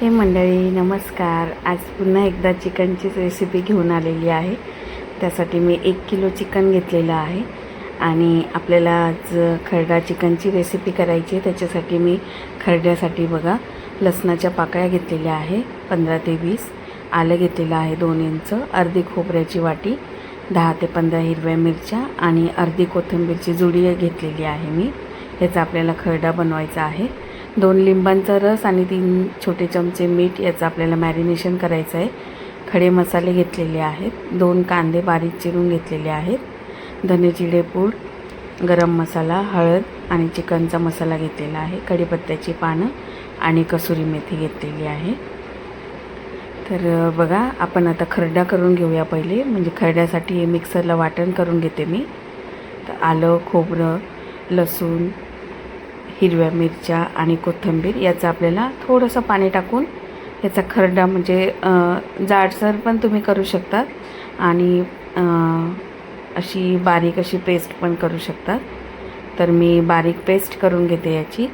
हे मंडळी नमस्कार. आज पुन्हा एकदा चिकनचीच रेसिपी घेऊन आलेली आहे. त्यासाठी मी एक किलो चिकन घेतलेलं आहे आणि आपल्याला आज खरडा चिकनची रेसिपी करायची आहे. त्याच्यासाठी मी खरड्यासाठी बघा लसणाच्या पाकळ्या घेतलेल्या आहे पंधरा ते वीस. आलं घेतलेलं आहे दोन इंच अर्धी खोबऱ्याची वाटी दहा ते पंधरा हिरव्या मिरच्या आणि अर्धी कोथिंबीरची जुडी घेतलेली आहे मी. ह्याचा आपल्याला खरडा बनवायचा आहे. दोन लिंबांचा रस आणि तीन छोटे चमचे मीठ याचं आपल्याला मॅरिनेशन करायचं आहे. खडे मसाले घेतलेले आहेत. दोन कांदे बारीक चिरून घेतलेले आहेत. धने जिरे पूड गरम मसाला हळद आणि चिकनचा मसाला घेतलेला आहे. कढीपत्त्याची पानं आणि कसुरी मेथी घेतलेली आहे. तर बघा आपण आता खरडा करून घेऊया पहिले. म्हणजे खरड्यासाठी मिक्सरला वाटण करून घेते मी. तर आलं खोबरं लसूण हिरव्या मिरच्या आणि कोथिंबीर याचं आपल्याला थोडंसं पाणी टाकून याचा खरडा म्हणजे जाडसर पण तुम्ही करू शकतात आणि अशी बारीक अशी पेस्ट पण करू शकतात. तर मी बारीक पेस्ट करून घेते याची.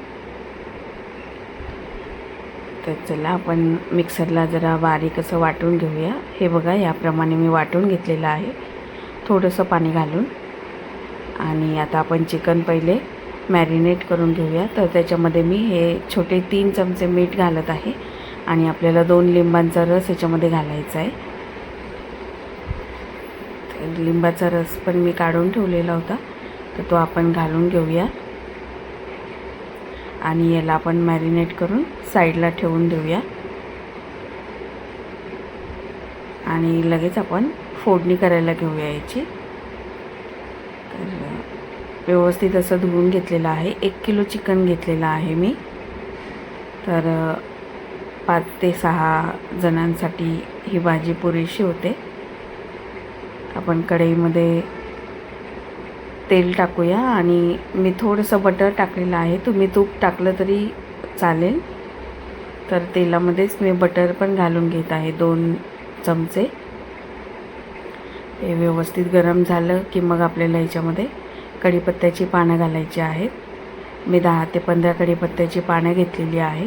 तर चला आपण मिक्सरला जरा बारीक असं वाटून घेऊया. हे बघा याप्रमाणे मी वाटून घेतलेलं आहे. थोडंसं पाणी घालून. आणि आता आपण चिकन पहिले मॅरिनेट करून घेऊया. तर त्याच्यामध्ये मी हे छोटे तीन चमचे मीठ घालत आहे आणि आपल्याला दोन लिंबांचा रस याच्यामध्ये घालायचा आहे. तर लिंबाचा रस पण मी काढून ठेवलेला होता. तर तो आपण घालून घेऊया. आणि याला आपण मॅरिनेट करून साईडला ठेवून देऊया. आणि लगेच आपण फोडणी करायला घेऊया याची. व्यवस्थित असं धुवून घेतलेलं आहे. एक किलो चिकन घेतलेलं आहे मी. तर पाच ते सहा जणांसाठी ही भाजी पुरेशी होते. आपण कढईमध्ये तेल टाकूया आणि मी थोडंसं बटर टाकलेलं आहे. तुम्ही तूप टाकलं तरी चालेल. तर तेलामध्येच मी बटर पण घालून घेत आहे दोन चमचे. हे व्यवस्थित गरम झालं की मग आपल्याला याच्यामध्ये कढीपत्त्याची पानं घालायची आहेत. मी दहा ते पंधरा कढीपत्त्याची पानं घेतलेली आहे.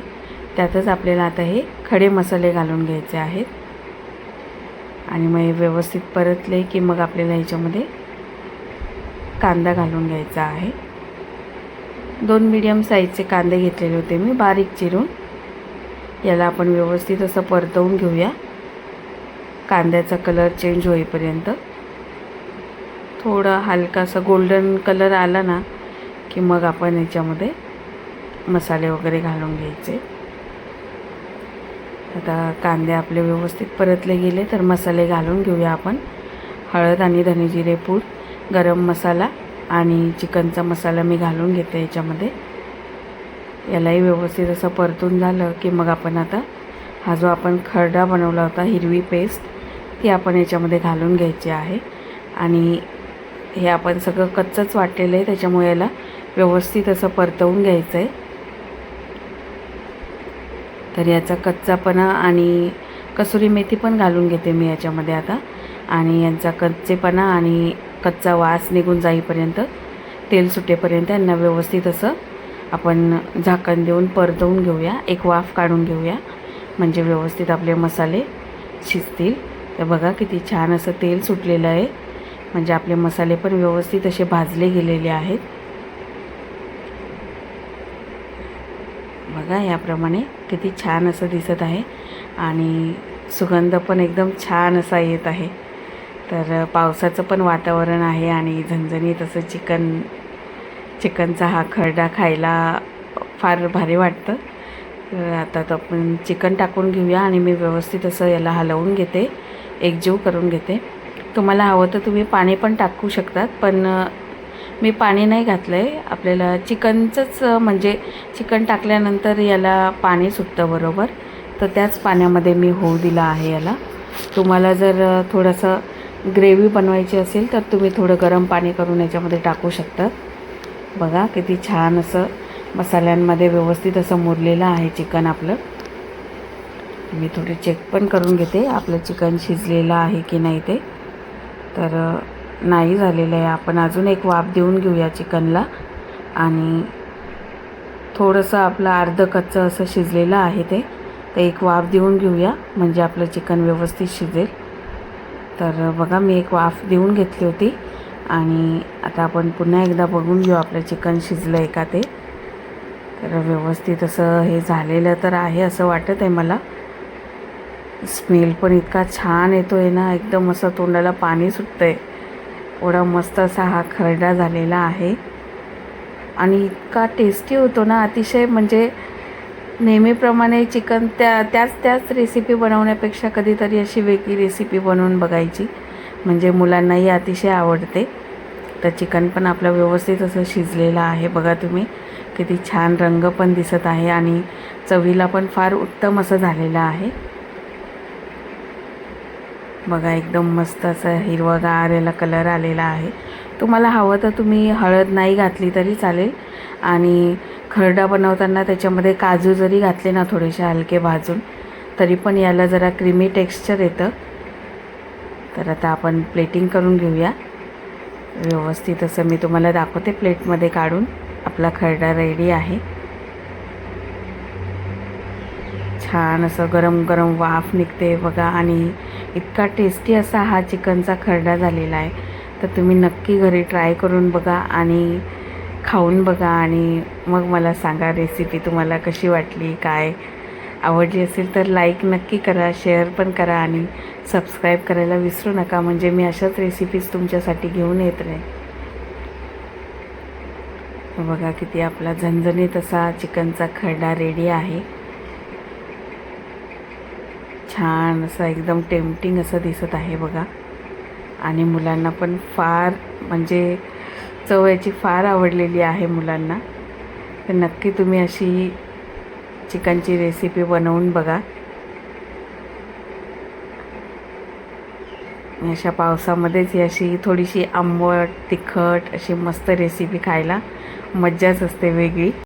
त्यातच आपल्याला आता हे खडे मसाले घालून घ्यायचे आहेत. आणि मग हे व्यवस्थित परतले की मग आपल्याला ह्याच्यामध्ये कांदा घालून घ्यायचा आहे. दोन मीडियम साईजचे कांदे घेतलेले होते मी बारीक चिरून. याला आपण व्यवस्थित असं परतवून घेऊया. कांद्याचा कलर चेंज होईपर्यंत. थोडा हलकासा गोल्डन कलर आला ना की मग आपण याच्यामध्ये मसाले वगैरे घालून घ्यायचे. आता कांदे आपले व्यवस्थित परतले गेले तर मसाले घालून घेऊया आपण. हळद आणि धने जिरे पूड गरम मसाला आणि चिकनचा मसाला मी घालून घेते याच्यामध्ये. यालाही व्यवस्थित असं परतून झालं की मग आपण आता हा जो आपण खरडा बनवला होता हिरवी पेस्ट ती आपण याच्यामध्ये घालून घ्यायची आहे. आणि हे आपण सगळं कच्चंच वाटलेलं आहे त्याच्यामुळे याला व्यवस्थित असं परतवून घ्यायचं आहे तर याचा कच्चापणा आणि कसुरी मेथी पण घालून घेते मी याच्यामध्ये आता. आणि यांचा कच्चेपणा आणि कच्चा वास निघून जाईपर्यंत तेल सुटेपर्यंत यांना व्यवस्थित असं आपण झाकण देऊन परतवून घेऊया. एक वाफ काढून घेऊया. म्हणजे व्यवस्थित आपले मसाले शिजतील. तर बघा किती छान असं तेल सुटलेलं आहे. म्हणजे आपले मसाले पण व्यवस्थित असे भाजले गेलेले आहेत. बघा याप्रमाणे किती छान असं दिसत आहे आणि सुगंध पण एकदम छान असा येत आहे. तर पावसाचं पण वातावरण आहे आणि झणझणीत असं चिकन चिकनचा हा खरडा खायला फार भारी वाटतं. तर आता तर आपण चिकन टाकून घेऊया आणि मी व्यवस्थित असं याला हलवून घेते एकजीव करून घेते. तुम्हाला हवं तर तुम्ही पाणी पण टाकू शकतात पण मी पाणी नाही घातलं आहे आपल्याला चिकनचंच म्हणजे चिकन टाकल्यानंतर याला पाणी सुटतं बरोबर. तर त्याच पाण्यामध्ये मी होऊ दिलं आहे याला. तुम्हाला जर थोडंसं ग्रेव्ही बनवायची असेल तर तुम्ही थोडं गरम पाणी करून याच्यामध्ये टाकू शकतात. बघा किती छान असं मसाल्यांमध्ये व्यवस्थित असं मुरलेलं आहे चिकन आपलं. मी थोडे चेक पण करून घेते आपलं चिकन शिजलेलं आहे की नाही ते. तर नाही झालेलं आहे. आपण अजून एक वाफ देऊन घेऊया चिकनला. आणि थोडंसं आपलं अर्धं कच्चं असं शिजलेलं आहे ते. तर एक वाफ देऊन घेऊया म्हणजे आपलं चिकन व्यवस्थित शिजेल. तर बघा मी एक वाफ देऊन घेतली होती. आणि आता आपण पुन्हा एकदा बघून घेऊ आपलं चिकन शिजलं आहे का ते. तर व्यवस्थित असं हे झालेलं तर आहे असं वाटत आहे मला. स्मेल पण इतका छान येतो आहे ना एकदम असं तोंडाला पाणी सुटतं आहे एवढा मस्त असा हा खरडा झालेला आहे. आणि इतका टेस्टी होतो ना अतिशय म्हणजे नेहमीप्रमाणे चिकन त्या त्याच त्याच रेसिपी बनवण्यापेक्षा कधीतरी अशी वेगळी रेसिपी बनवून बघायची. म्हणजे मुलांनाही अतिशय आवडते. तर चिकन पण आपलं व्यवस्थित असं शिजलेलं आहे. बघा तुम्ही किती छान रंग पण दिसत आहे आणि चवीला पण फार उत्तम असं झालेलं आहे. बघा एकदम मस्त असं हिरवगार याला कलर आलेला आहे. तुम्हाला हवं तर तुम्ही हळद नाही घातली तरी चालेल. आणि खरडा बनवताना त्याच्यामध्ये काजू जरी घातले ना थोडेसे हलके भाजून तरी पण याला जरा क्रीमी टेक्स्चर येतं. तर आता आपण प्लेटिंग करून घेऊया. व्यवस्थित असं मी तुम्हाला दाखवते प्लेटमध्ये काढून. आपला खरडा रेडी आहे. छान असं गरम गरम वाफ निघते बघा. आणि इतका टेस्टी असा हा चिकनचा खरडा झालेला आहे. तर तुम्ही नक्की घरी ट्राय करून बघा आणि खाऊन बघा. आणि मग मला सांगा रेसिपी तुम्हाला कशी वाटली काय आवडली असेल तर लाईक नक्की करा शेअर पण करा आणि सबस्क्राईब करायला विसरू नका. म्हणजे मी अशाच रेसिपीज तुमच्यासाठी घेऊन येत राहील बघा किती आपला झणझणीत असा चिकनचा खरडा रेडी आहे. छान असं एकदम टेम्पटिंग असं दिसत आहे बघा. आणि मुलांना पण फार म्हणजे चव याची फार आवडलेली आहे मुलांना. तर नक्की तुम्ही अशी चिकनची रेसिपी बनवून बघा. अशा पावसामध्येच ही अशी थोडीशी आंबट तिखट अशी मस्त रेसिपी खायला मज्जाच असते वेगळी.